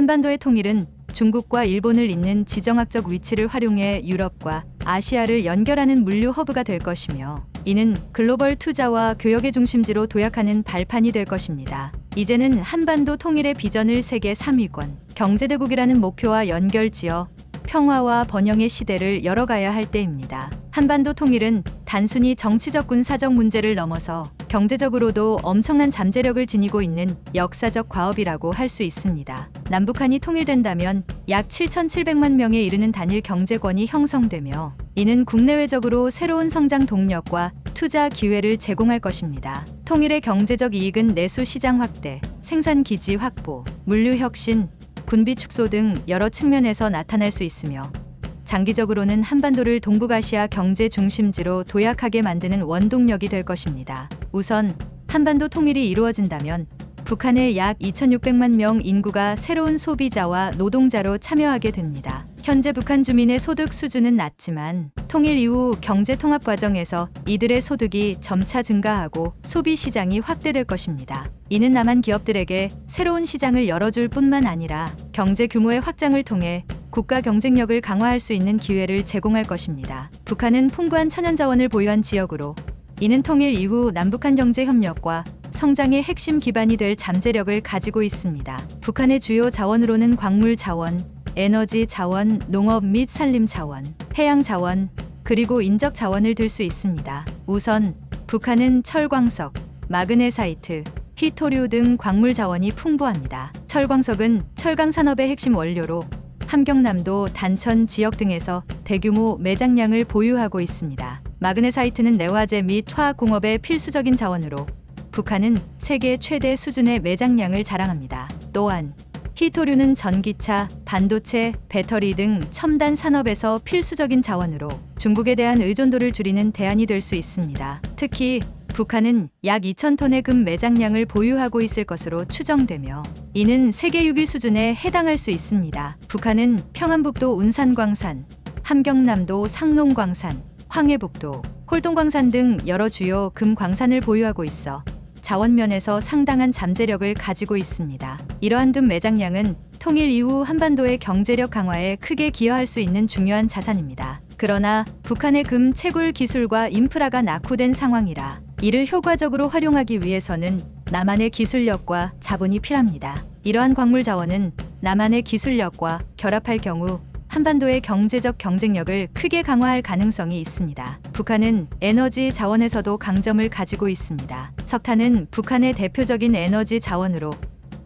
한반도의 통일은 중국과 일본을 잇는 지정학적 위치를 활용해 유럽과 아시아를 연결하는 물류 허브가 될 것이며 이는 글로벌 투자와 교역의 중심지로 도약하는 발판이 될 것입니다. 이제는 한반도 통일의 비전을 세계 3위권 경제대국이라는 목표와 연결지어 평화와 번영의 시대를 열어가야 할 때입니다. 한반도 통일은 단순히 정치적 군사적 문제를 넘어서 경제적으로도 엄청난 잠재력을 지니고 있는 역사적 과업이라고 할 수 있습니다. 남북한이 통일된다면 약 7,700만 명에 이르는 단일 경제권이 형성되며 이는 국내외적으로 새로운 성장 동력과 투자 기회를 제공할 것입니다. 통일의 경제적 이익은 내수 시장 확대, 생산 기지 확보, 물류 혁신, 군비 축소 등 여러 측면에서 나타날 수 있으며 장기적으로는 한반도를 동북아시아 경제 중심지로 도약하게 만드는 원동력이 될 것입니다. 우선 한반도 통일이 이루어진다면 북한의 약 2,600만 명 인구가 새로운 소비자와 노동자로 참여하게 됩니다. 현재 북한 주민의 소득 수준은 낮지만 통일 이후 경제 통합 과정에서 이들의 소득이 점차 증가하고 소비 시장이 확대될 것입니다. 이는 남한 기업들에게 새로운 시장을 열어줄 뿐만 아니라 경제 규모의 확장을 통해 국가 경쟁력을 강화할 수 있는 기회를 제공할 것입니다. 북한은 풍부한 천연 자원을 보유한 지역으로 이는 통일 이후 남북한 경제 협력과 성장의 핵심 기반이 될 잠재력을 가지고 있습니다. 북한의 주요 자원으로는 광물 자원, 에너지 자원, 농업 및 산림 자원, 해양 자원, 그리고 인적 자원을 들 수 있습니다. 우선 북한은 철광석, 마그네사이트, 히토류 등 광물 자원이 풍부합니다. 철광석은 철강 산업의 핵심 원료로 함경남도 단천 지역 등에서 대규모 매장량을 보유하고 있습니다. 마그네사이트는 내화재 및 화학공업의 필수적인 자원으로 북한은 세계 최대 수준의 매장량을 자랑합니다. 또한 히토류는 전기차, 반도체, 배터리 등 첨단 산업에서 필수적인 자원으로 중국에 대한 의존도를 줄이는 대안이 될 수 있습니다. 특히 북한은 약 2,000톤의 금 매장량을 보유하고 있을 것으로 추정되며 이는 세계 6위 수준에 해당할 수 있습니다. 북한은 평안북도 운산광산, 함경남도 상농광산, 황해북도, 홀동광산 등 여러 주요 금 광산을 보유하고 있어 자원면에서 상당한 잠재력을 가지고 있습니다. 이러한 금 매장량은 통일 이후 한반도의 경제력 강화에 크게 기여할 수 있는 중요한 자산입니다. 그러나 북한의 금 채굴 기술과 인프라가 낙후된 상황이라 이를 효과적으로 활용하기 위해서는 남한의 기술력과 자본이 필요합니다. 이러한 광물 자원은 남한의 기술력과 결합할 경우 한반도의 경제적 경쟁력을 크게 강화할 가능성이 있습니다. 북한은 에너지 자원에서도 강점을 가지고 있습니다. 석탄은 북한의 대표적인 에너지 자원으로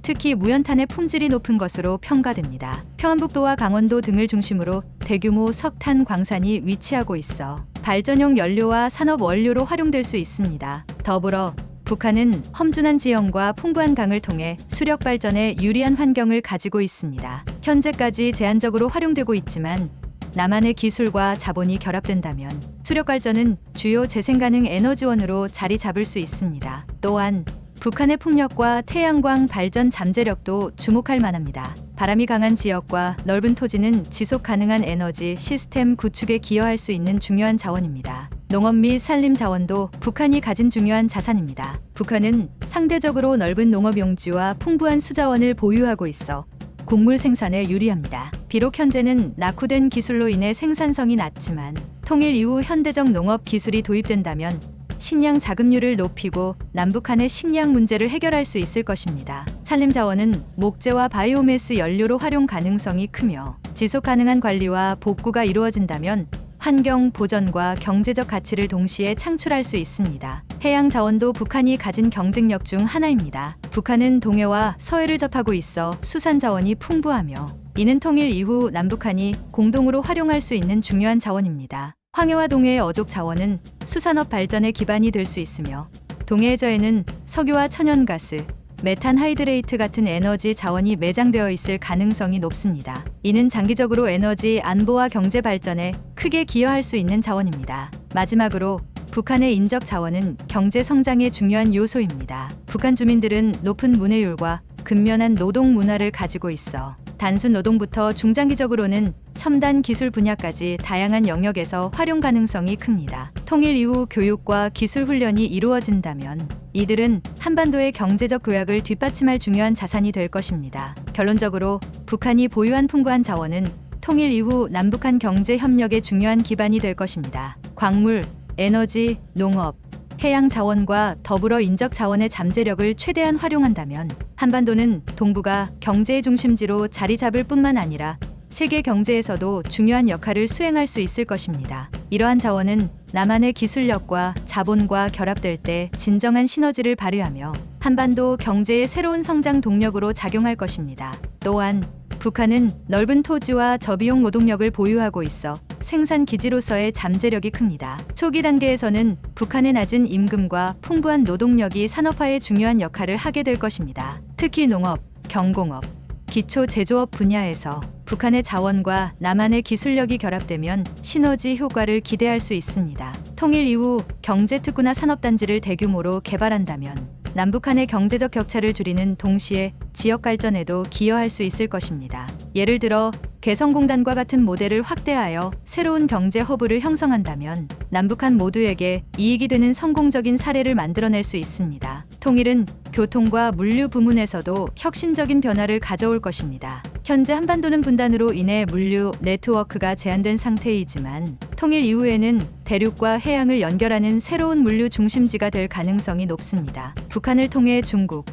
특히 무연탄의 품질이 높은 것으로 평가됩니다. 평안북도와 강원도 등을 중심으로 대규모 석탄 광산이 위치하고 있어 발전용 연료와 산업 원료로 활용될 수 있습니다. 더불어 북한은 험준한 지형과 풍부한 강을 통해 수력 발전에 유리한 환경을 가지고 있습니다. 현재까지 제한적으로 활용되고 있지만 남한의 기술과 자본이 결합된다면 수력 발전은 주요 재생 가능 에너지원으로 자리 잡을 수 있습니다. 또한 북한의 풍력과 태양광 발전 잠재력도 주목할 만합니다. 바람이 강한 지역과 넓은 토지는 지속 가능한 에너지 시스템 구축에 기여할 수 있는 중요한 자원입니다. 농업 및 산림 자원도 북한이 가진 중요한 자산입니다. 북한은 상대적으로 넓은 농업 용지와 풍부한 수자원을 보유하고 있어 곡물 생산에 유리합니다. 비록 현재는 낙후된 기술로 인해 생산성이 낮지만 통일 이후 현대적 농업 기술이 도입된다면 식량 자급률을 높이고 남북한의 식량 문제를 해결할 수 있을 것입니다. 산림 자원은 목재와 바이오매스 연료로 활용 가능성이 크며 지속 가능한 관리와 복구가 이루어진다면 환경 보전과 경제적 가치를 동시에 창출할 수 있습니다. 해양 자원도 북한이 가진 경쟁력 중 하나입니다. 북한은 동해와 서해를 접하고 있어 수산 자원이 풍부하며 이는 통일 이후 남북한이 공동으로 활용할 수 있는 중요한 자원입니다. 황해와 동해의 어족 자원은 수산업 발전의 기반이 될 수 있으며 동해해저에는 석유와 천연가스, 메탄 하이드레이트 같은 에너지 자원이 매장되어 있을 가능성이 높습니다. 이는 장기적으로 에너지 안보와 경제 발전에 크게 기여할 수 있는 자원입니다. 마지막으로 북한의 인적 자원은 경제 성장의 중요한 요소입니다. 북한 주민들은 높은 문해율과 근면한 노동 문화를 가지고 있어 단순 노동부터 중장기적으로는 첨단 기술 분야까지 다양한 영역에서 활용 가능성이 큽니다. 통일 이후 교육과 기술 훈련이 이루어진다면 이들은 한반도의 경제적 도약을 뒷받침할 중요한 자산이 될 것입니다. 결론적으로 북한이 보유한 풍부한 자원은 통일 이후 남북한 경제 협력의 중요한 기반이 될 것입니다. 광물, 에너지, 농업, 해양 자원과 더불어 인적 자원의 잠재력을 최대한 활용한다면 한반도는 동북아 경제의 중심지로 자리 잡을 뿐만 아니라 세계 경제에서도 중요한 역할을 수행할 수 있을 것입니다. 이러한 자원은 남한의 기술력과 자본과 결합될 때 진정한 시너지를 발휘하며 한반도 경제의 새로운 성장 동력으로 작용할 것입니다. 또한 북한은 넓은 토지와 저비용 노동력을 보유하고 있어 생산 기지로서의 잠재력이 큽니다. 초기 단계에서는 북한의 낮은 임금과 풍부한 노동력이 산업화에 중요한 역할을 하게 될 것입니다. 특히 농업, 경공업, 기초 제조업 분야에서 북한의 자원과 남한의 기술력이 결합되면 시너지 효과를 기대할 수 있습니다. 통일 이후 경제 특구나 산업단지를 대규모로 개발한다면 남북한의 경제적 격차를 줄이는 동시에 지역 발전에도 기여할 수 있을 것입니다. 예를 들어 개성공단과 같은 모델을 확대하여 새로운 경제 허브를 형성한다면 남북한 모두에게 이익이 되는 성공적인 사례를 만들어낼 수 있습니다. 통일은 교통과 물류 부문에서도 혁신적인 변화를 가져올 것입니다. 현재 한반도는 분단으로 인해 물류 네트워크가 제한된 상태이지만 통일 이후에는 대륙과 해양을 연결하는 새로운 물류 중심지가 될 가능성이 높습니다. 북한을 통해 중국,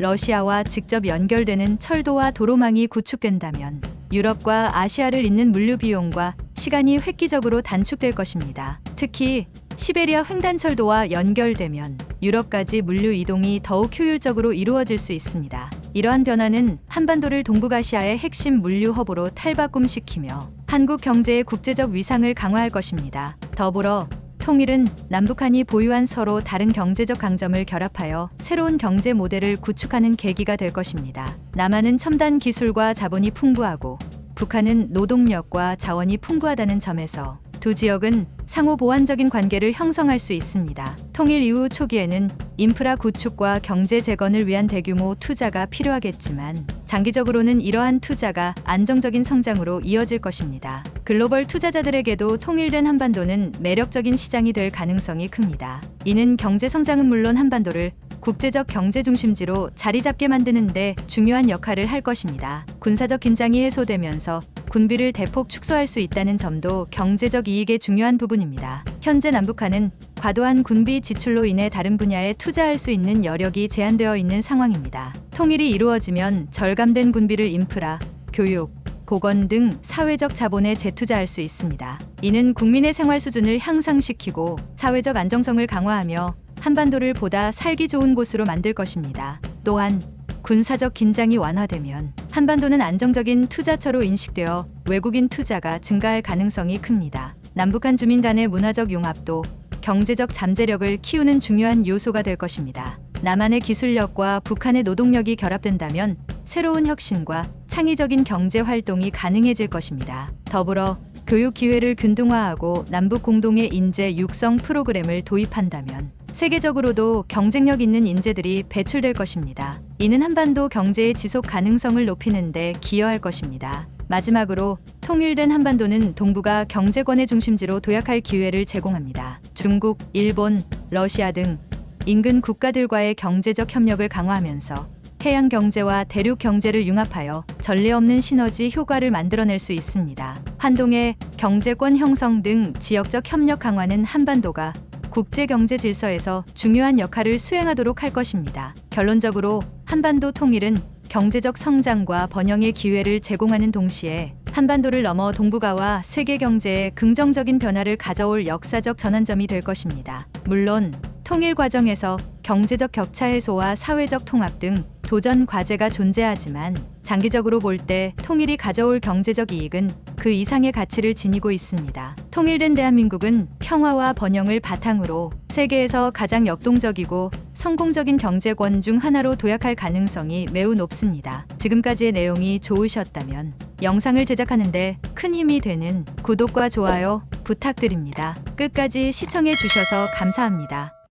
러시아와 직접 연결되는 철도와 도로망이 구축된다면 유럽과 아시아를 잇는 물류 비용과 시간이 획기적으로 단축될 것입니다. 특히 시베리아 횡단철도와 연결되면 유럽까지 물류 이동이 더욱 효율적으로 이루어질 수 있습니다. 이러한 변화는 한반도를 동북아시아의 핵심 물류 허브로 탈바꿈시키며 한국 경제의 국제적 위상을 강화할 것입니다. 더불어 통일은 남북한이 보유한 서로 다른 경제적 강점을 결합하여 새로운 경제 모델을 구축하는 계기가 될 것입니다. 남한은 첨단 기술과 자본이 풍부하고 북한은 노동력과 자원이 풍부하다는 점에서 두 지역은 상호 보완적인 관계를 형성할 수 있습니다. 통일 이후 초기에는 인프라 구축과 경제 재건을 위한 대규모 투자가 필요하겠지만 장기적으로는 이러한 투자가 안정적인 성장으로 이어질 것입니다. 글로벌 투자자들에게도 통일된 한반도는 매력적인 시장이 될 가능성이 큽니다. 이는 경제 성장은 물론 한반도를 국제적 경제 중심지로 자리 잡게 만드는데 중요한 역할을 할 것입니다. 군사적 긴장이 해소되면서 군비를 대폭 축소할 수 있다는 점도 경제적 이익의 중요한 부분 입니다. 현재 남북한은 과도한 군비 지출로 인해 다른 분야에 투자할 수 있는 여력이 제한되어 있는 상황입니다. 통일이 이루어지면 절감된 군비를 인프라, 교육, 보건 등 사회적 자본에 재투자할 수 있습니다. 이는 국민의 생활 수준을 향상시키고 사회적 안정성을 강화하며 한반도를 보다 살기 좋은 곳으로 만들 것입니다. 또한 군사적 긴장이 완화되면 한반도는 안정적인 투자처로 인식되어 외국인 투자가 증가할 가능성이 큽니다. 남북한 주민 간의 문화적 융합도 경제적 잠재력을 키우는 중요한 요소가 될 것입니다. 남한의 기술력과 북한의 노동력이 결합된다면 새로운 혁신과 창의적인 경제 활동이 가능해질 것입니다. 더불어 교육 기회를 균등화하고 남북 공동의 인재 육성 프로그램을 도입한다면 세계적으로도 경쟁력 있는 인재들이 배출될 것입니다. 이는 한반도 경제의 지속 가능성을 높이는 데 기여할 것입니다. 마지막으로 통일된 한반도는 동북아 경제권의 중심지로 도약할 기회를 제공합니다. 중국, 일본, 러시아 등 인근 국가들과의 경제적 협력을 강화하면서 해양 경제와 대륙 경제를 융합하여 전례 없는 시너지 효과를 만들어낼 수 있습니다. 한동의 경제권 형성 등 지역적 협력 강화는 한반도가 국제 경제 질서에서 중요한 역할을 수행하도록 할 것입니다. 결론적으로 한반도 통일은 경제적 성장과 번영의 기회를 제공하는 동시에 한반도를 넘어 동북아와 세계 경제에 긍정적인 변화를 가져올 역사적 전환점이 될 것입니다. 물론 통일 과정에서 경제적 격차 해소와 사회적 통합 등 도전 과제가 존재하지만 장기적으로 볼 때 통일이 가져올 경제적 이익은 그 이상의 가치를 지니고 있습니다. 통일된 대한민국은 평화와 번영을 바탕으로 세계에서 가장 역동적이고 성공적인 경제권 중 하나로 도약할 가능성이 매우 높습니다. 지금까지의 내용이 좋으셨다면 영상을 제작하는데 큰 힘이 되는 구독과 좋아요 부탁드립니다. 끝까지 시청해 주셔서 감사합니다.